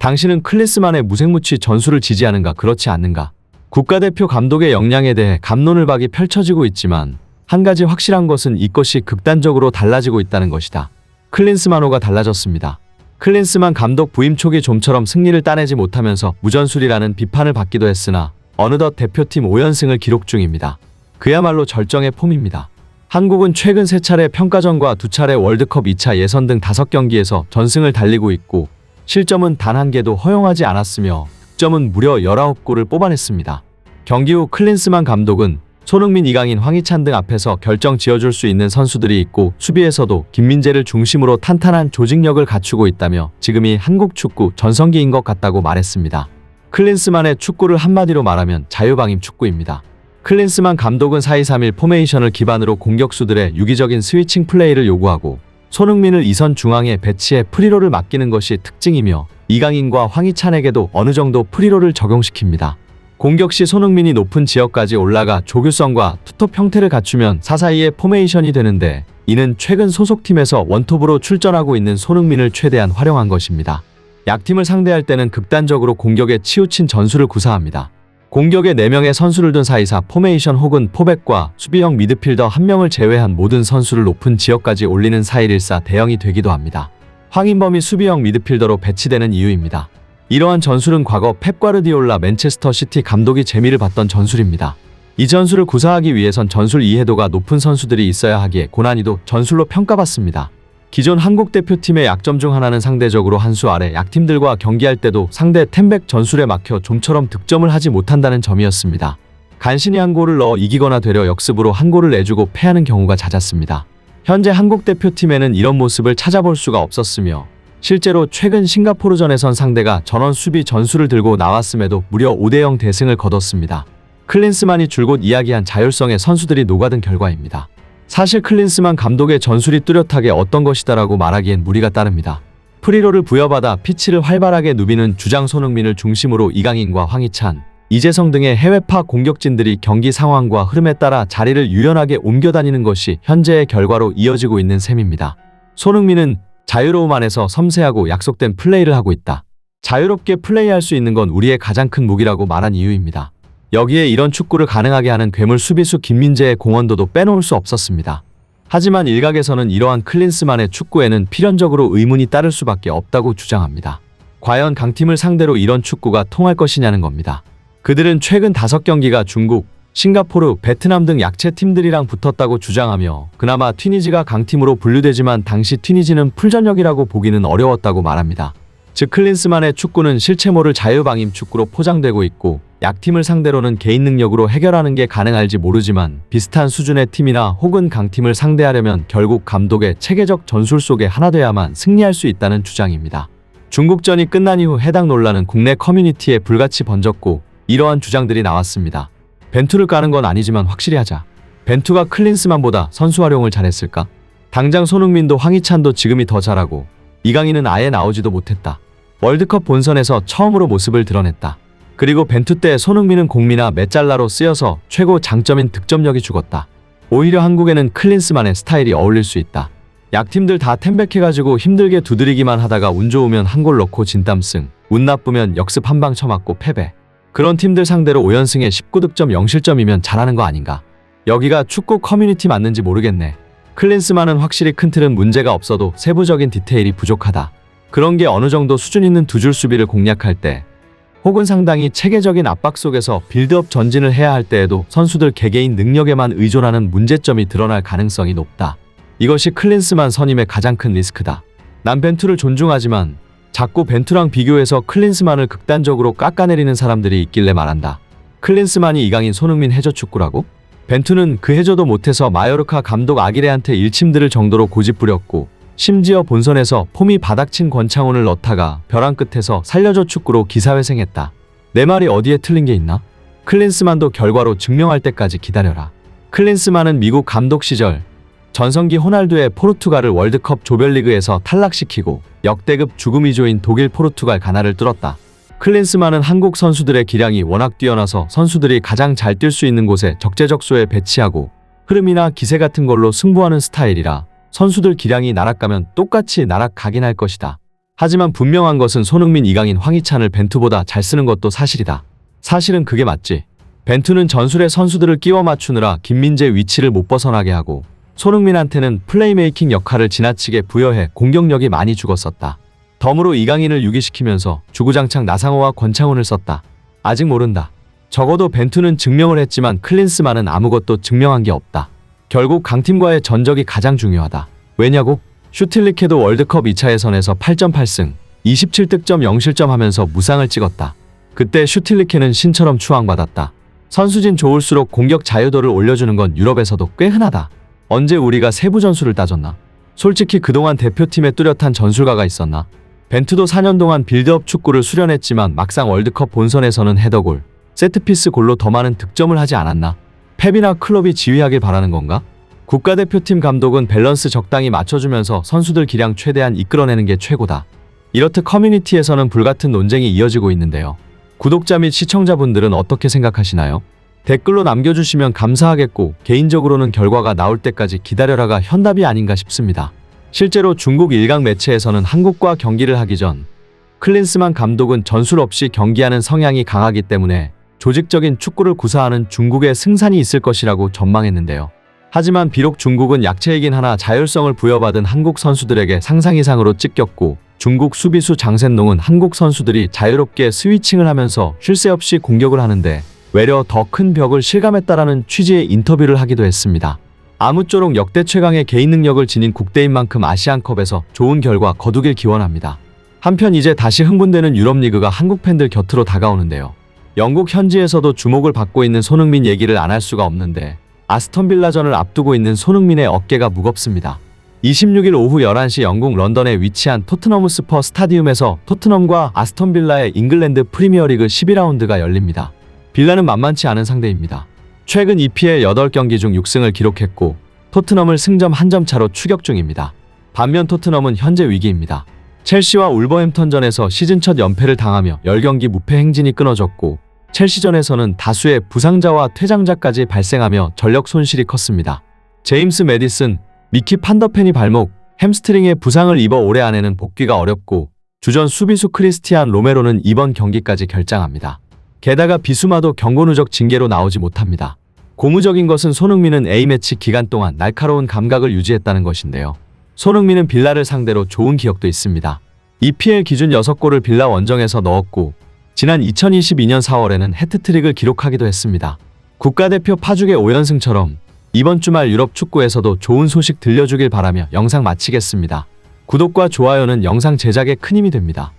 당신은 클린스만의 무색무취 전술을 지지하는가 그렇지 않는가? 국가대표 감독의 역량에 대해 감론을 박이 펼쳐지고 있지만 한 가지 확실한 것은 이것이 극단적으로 달라지고 있다는 것이다. 클린스만호가 달라졌습니다. 클린스만 감독 부임 초기 좀처럼 승리를 따내지 못하면서 무전술이라는 비판을 받기도 했으나 어느덧 대표팀 5연승을 기록 중입니다. 그야말로 절정의 폼입니다. 한국은 최근 세 차례 평가전과 두 차례 월드컵 2차 예선 등 5경기에서 전승을 달리고 있고 실점은 단 한 개도 허용하지 않았으며 득점은 무려 19골을 뽑아냈습니다. 경기 후 클린스만 감독은 손흥민, 이강인, 황희찬 등 앞에서 결정 지어줄 수 있는 선수들이 있고 수비에서도 김민재를 중심으로 탄탄한 조직력을 갖추고 있다며 지금이 한국 축구 전성기인 것 같다고 말했습니다. 클린스만의 축구를 한마디로 말하면 자유방임 축구입니다. 클린스만 감독은 4-2-3-1 포메이션을 기반으로 공격수들의 유기적인 스위칭 플레이를 요구하고 손흥민을 이선 중앙에 배치해 프리로를 맡기는 것이 특징이며 이강인과 황희찬에게도 어느 정도 프리로를 적용시킵니다. 공격 시 손흥민이 높은 지역까지 올라가 조규성과 투톱 형태를 갖추면 4-4-2의 포메이션이 되는데 이는 최근 소속팀에서 원톱으로 출전하고 있는 손흥민을 최대한 활용한 것입니다. 약팀을 상대할 때는 극단적으로 공격에 치우친 전술을 구사합니다. 공격에 4명의 선수를 둔 사이사 포메이션 혹은 포백과 수비형 미드필더 1명을 제외한 모든 선수를 높은 지역까지 올리는 4-1-1-4 대형이 되기도 합니다. 황인범이 수비형 미드필더로 배치되는 이유입니다. 이러한 전술은 과거 펩 과르디올라 맨체스터 시티 감독이 재미를 봤던 전술입니다. 이 전술을 구사하기 위해선 전술 이해도가 높은 선수들이 있어야 하기에 고난이도 전술로 평가받습니다. 기존 한국 대표팀의 약점 중 하나는 상대적으로 한 수 아래 약팀들과 경기할 때도 상대 템백 전술에 막혀 좀처럼 득점을 하지 못한다는 점이었습니다. 간신히 한 골을 넣어 이기거나 되려 역습으로 한 골을 내주고 패하는 경우가 잦았습니다. 현재 한국 대표팀에는 이런 모습을 찾아볼 수가 없었으며 실제로 최근 싱가포르전에선 상대가 전원 수비 전술을 들고 나왔음에도 무려 5대0 대승을 거뒀습니다. 클린스만이 줄곧 이야기한 자율성의 선수들이 녹아든 결과입니다. 사실 클린스만 감독의 전술이 뚜렷하게 어떤 것이다라고 말하기엔 무리가 따릅니다. 프리로를 부여받아 피치를 활발하게 누비는 주장 손흥민을 중심으로 이강인과 황희찬, 이재성 등의 해외파 공격진들이 경기 상황과 흐름에 따라 자리를 유연하게 옮겨 다니는 것이 현재의 결과로 이어지고 있는 셈입니다. 손흥민은 자유로움 안에서 섬세하고 약속된 플레이를 하고 있다. 자유롭게 플레이할 수 있는 건 우리의 가장 큰 무기라고 말한 이유입니다. 여기에 이런 축구를 가능하게 하는 괴물 수비수 김민재의 공헌도도 빼놓을 수 없었습니다. 하지만 일각에서는 이러한 클린스만의 축구에는 필연적으로 의문이 따를 수밖에 없다고 주장합니다. 과연 강팀을 상대로 이런 축구가 통할 것이냐는 겁니다. 그들은 최근 5경기가 중국, 싱가포르, 베트남 등 약체 팀들이랑 붙었다고 주장하며 그나마 튀니지가 강팀으로 분류되지만 당시 튀니지는 풀전력이라고 보기는 어려웠다고 말합니다. 즉 클린스만의 축구는 실체모를 자유방임 축구로 포장되고 있고 약팀을 상대로는 개인 능력으로 해결하는 게 가능할지 모르지만 비슷한 수준의 팀이나 혹은 강팀을 상대하려면 결국 감독의 체계적 전술 속에 하나 돼야만 승리할 수 있다는 주장입니다. 중국전이 끝난 이후 해당 논란은 국내 커뮤니티에 불같이 번졌고 이러한 주장들이 나왔습니다. 벤투를 까는 건 아니지만 확실히 하자. 벤투가 클린스만보다 선수 활용을 잘했을까? 당장 손흥민도 황희찬도 지금이 더 잘하고 이강인은 아예 나오지도 못했다. 월드컵 본선에서 처음으로 모습을 드러냈다. 그리고 벤투 때 손흥민은 공미나 메잘라로 쓰여서 최고 장점인 득점력이 죽었다. 오히려 한국에는 클린스만의 스타일이 어울릴 수 있다. 약팀들 다 템백해가지고 힘들게 두드리기만 하다가 운 좋으면 한 골 넣고 진땀승, 운 나쁘면 역습 한 방 쳐맞고 패배. 그런 팀들 상대로 5연승에 19득점 0실점이면 잘하는 거 아닌가? 여기가 축구 커뮤니티 맞는지 모르겠네. 클린스만은 확실히 큰 틀은 문제가 없어도 세부적인 디테일이 부족하다. 그런 게 어느 정도 수준 있는 두 줄 수비를 공략할 때 혹은 상당히 체계적인 압박 속에서 빌드업 전진을 해야 할 때에도 선수들 개개인 능력에만 의존하는 문제점이 드러날 가능성이 높다. 이것이 클린스만 선임의 가장 큰 리스크다. 난 벤투를 존중하지만 자꾸 벤투랑 비교해서 클린스만을 극단적으로 깎아내리는 사람들이 있길래 말한다. 클린스만이 이강인 손흥민 해저 축구라고? 벤투는 그 해저도 못해서 마요르카 감독 아기레한테 일침들을 정도로 고집부렸고 심지어 본선에서 폼이 바닥친 권창훈을 넣다가 벼랑 끝에서 살려줘 축구로 기사회생했다. 내 말이 어디에 틀린 게 있나? 클린스만도 결과로 증명할 때까지 기다려라. 클린스만은 미국 감독 시절 전성기 호날두의 포르투갈을 월드컵 조별리그에서 탈락시키고 역대급 죽음이조인 독일 포르투갈 가나를 뚫었다. 클린스만은 한국 선수들의 기량이 워낙 뛰어나서 선수들이 가장 잘 뛸 수 있는 곳에 적재적소에 배치하고 흐름이나 기세 같은 걸로 승부하는 스타일이라 선수들 기량이 나락가면 똑같이 나락가긴 할 것이다. 하지만 분명한 것은 손흥민, 이강인, 황희찬을 벤투보다 잘 쓰는 것도 사실이다. 사실은 그게 맞지. 벤투는 전술에 선수들을 끼워 맞추느라 김민재 위치를 못 벗어나게 하고 손흥민한테는 플레이메이킹 역할을 지나치게 부여해 공격력이 많이 죽었었다. 덤으로 이강인을 유기시키면서 주구장창 나상호와 권창훈을 썼다. 아직 모른다. 적어도 벤투는 증명을 했지만 클린스만은 아무것도 증명한 게 없다. 결국 강팀과의 전적이 가장 중요하다. 왜냐고? 슈틸리케도 월드컵 2차 예선에서 8점 8승, 27득점 0실점 하면서 무상을 찍었다. 그때 슈틸리케는 신처럼 추앙받았다. 선수진 좋을수록 공격 자유도를 올려주는 건 유럽에서도 꽤 흔하다. 언제 우리가 세부 전술을 따졌나? 솔직히 그동안 대표팀에 뚜렷한 전술가가 있었나? 벤투도 4년 동안 빌드업 축구를 수련했지만 막상 월드컵 본선에서는 헤더골, 세트피스 골로 더 많은 득점을 하지 않았나? 펩이나 클럽이 지휘하길 바라는 건가? 국가대표팀 감독은 밸런스 적당히 맞춰주면서 선수들 기량 최대한 이끌어내는 게 최고다. 이렇듯 커뮤니티에서는 불같은 논쟁이 이어지고 있는데요. 구독자 및 시청자분들은 어떻게 생각하시나요? 댓글로 남겨주시면 감사하겠고 개인적으로는 결과가 나올 때까지 기다려라가 현답이 아닌가 싶습니다. 실제로 중국 일각 매체에서는 한국과 경기를 하기 전 클린스만 감독은 전술 없이 경기하는 성향이 강하기 때문에 조직적인 축구를 구사하는 중국의 승산이 있을 것이라고 전망했는데요. 하지만 비록 중국은 약체이긴 하나 자율성을 부여받은 한국 선수들에게 상상 이상으로 찢겼고 중국 수비수 장센농은 한국 선수들이 자유롭게 스위칭을 하면서 쉴 새 없이 공격을 하는데 외려 더 큰 벽을 실감했다라는 취지의 인터뷰를 하기도 했습니다. 아무쪼록 역대 최강의 개인 능력을 지닌 국대인 만큼 아시안컵에서 좋은 결과 거두길 기원합니다. 한편 이제 다시 흥분되는 유럽리그가 한국 팬들 곁으로 다가오는데요. 영국 현지에서도 주목을 받고 있는 손흥민 얘기를 안 할 수가 없는데 아스턴 빌라전을 앞두고 있는 손흥민의 어깨가 무겁습니다. 26일 오후 11시 영국 런던에 위치한 토트넘 스퍼 스타디움에서 토트넘과 아스턴 빌라의 잉글랜드 프리미어리그 12라운드가 열립니다. 빌라는 만만치 않은 상대입니다. 최근 EPL 8경기 중 6승을 기록했고 토트넘을 승점 한 점 차로 추격 중입니다. 반면 토트넘은 현재 위기입니다. 첼시와 울버햄턴전에서 시즌 첫 연패를 당하며 10경기 무패 행진이 끊어졌고 첼시전에서는 다수의 부상자와 퇴장자까지 발생하며 전력 손실이 컸습니다. 제임스 메디슨, 미키 판더펜이 발목, 햄스트링에 부상을 입어 올해 안에는 복귀가 어렵고 주전 수비수 크리스티안 로메로는 이번 경기까지 결장합니다. 게다가 비수마도 경고 누적 징계로 나오지 못합니다. 고무적인 것은 손흥민은 A매치 기간 동안 날카로운 감각을 유지했다는 것인데요. 손흥민은 빌라를 상대로 좋은 기억도 있습니다. EPL 기준 6골을 빌라 원정에서 넣었고 지난 2022년 4월에는 해트트릭을 기록하기도 했습니다. 국가대표 파죽의 5연승처럼 이번 주말 유럽 축구에서도 좋은 소식 들려주길 바라며 영상 마치겠습니다. 구독과 좋아요는 영상 제작에 큰 힘이 됩니다.